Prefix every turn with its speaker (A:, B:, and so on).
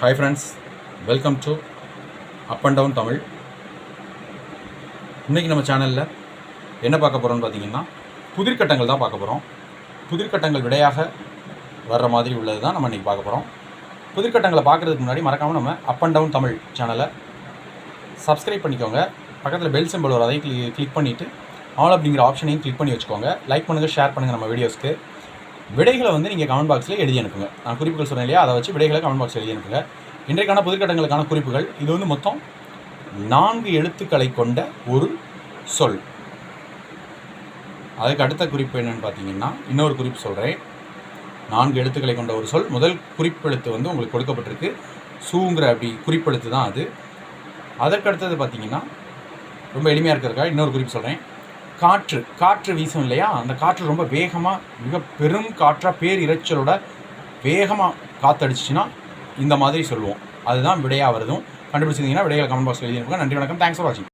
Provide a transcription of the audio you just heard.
A: Hi friends welcome to up and down Tamil இன்றைக்கி நம்ம சேனலில் என்ன பார்க்க போகிறோம்னு பார்த்தீங்கன்னா புதிர்கட்டங்கள் தான் பார்க்க போகிறோம் புதிர்கட்டங்கள் விடையாக வர்ற மாதிரி உள்ளது தான் நம்ம இன்றைக்கி பார்க்க போகிறோம் புதிர்கட்டங்களை பார்க்குறதுக்கு முன்னாடி மறக்காமல் நம்ம அப் அண்ட் டவுன் தமிழ் சேனலை சப்ஸ்கிரைப் பண்ணிக்கோங்க. பக்கத்தில் பெல் சிம்பிள் வரும் அதையும் கிளிக் கிளிக் பண்ணிவிட்டு ஆல் அப்படிங்கிற ஆப்ஷனையும் கிளிக் பண்ணி வச்சுக்கோங்க. லைக் பண்ணுங்கள் ஷேர் பண்ணுங்கள் நம்ம வீடியோஸ்க்கு விடைகளை வந்து நீங்கள் கமெண்ட் பாக்ஸில் எழுதி அனுப்புங்க. நான் குறிப்புகள் சொன்னேன் இல்லையா? அதை வச்சு விடைகளை கமெண்ட் பாக்ஸில் எழுதி அனுப்புங்க. இன்றைக்கான புதுக்கட்டங்களுக்கான குறிப்புகள் இது வந்து மொத்தம் நான்கு எழுத்துக்களை கொண்ட ஒரு சொல். அதுக்கு அடுத்த குறிப்பு என்னன்னு பார்த்தீங்கன்னா இன்னொரு குறிப்பு சொல்கிறேன் நான்கு எழுத்துக்களை கொண்ட ஒரு சொல். முதல் குறிப்பெழுத்து வந்து உங்களுக்கு கொடுக்கப்பட்டிருக்கு. சூங்கிற அப்படி குறிப்பெழுத்து தான் அது. அதற்கு அடுத்தது பார்த்தீங்கன்னா ரொம்ப எளிமையாக இருக்கிறதுக்காக இன்னொரு குறிப்பு சொல்கிறேன் காற்று காற்று வீசும் இல்லையா? அந்த காற்று ரொம்ப வேகமாக மிக பெரும் காற்றாக பேர் இறைச்சலோட வேகமாக காற்றடிச்சிச்சின்னா இந்த மாதிரி சொல்லுவோம். அதுதான் விடையாக வருதும். கண்டுபிடிச்சிருந்தீங்கன்னா விடைகளை கமெண்ட் பாக்ஸில் எழுதியிருப்பாங்க நன்றி வணக்கம். தேங்க்ஸ் ஃபார் வாட்சிங்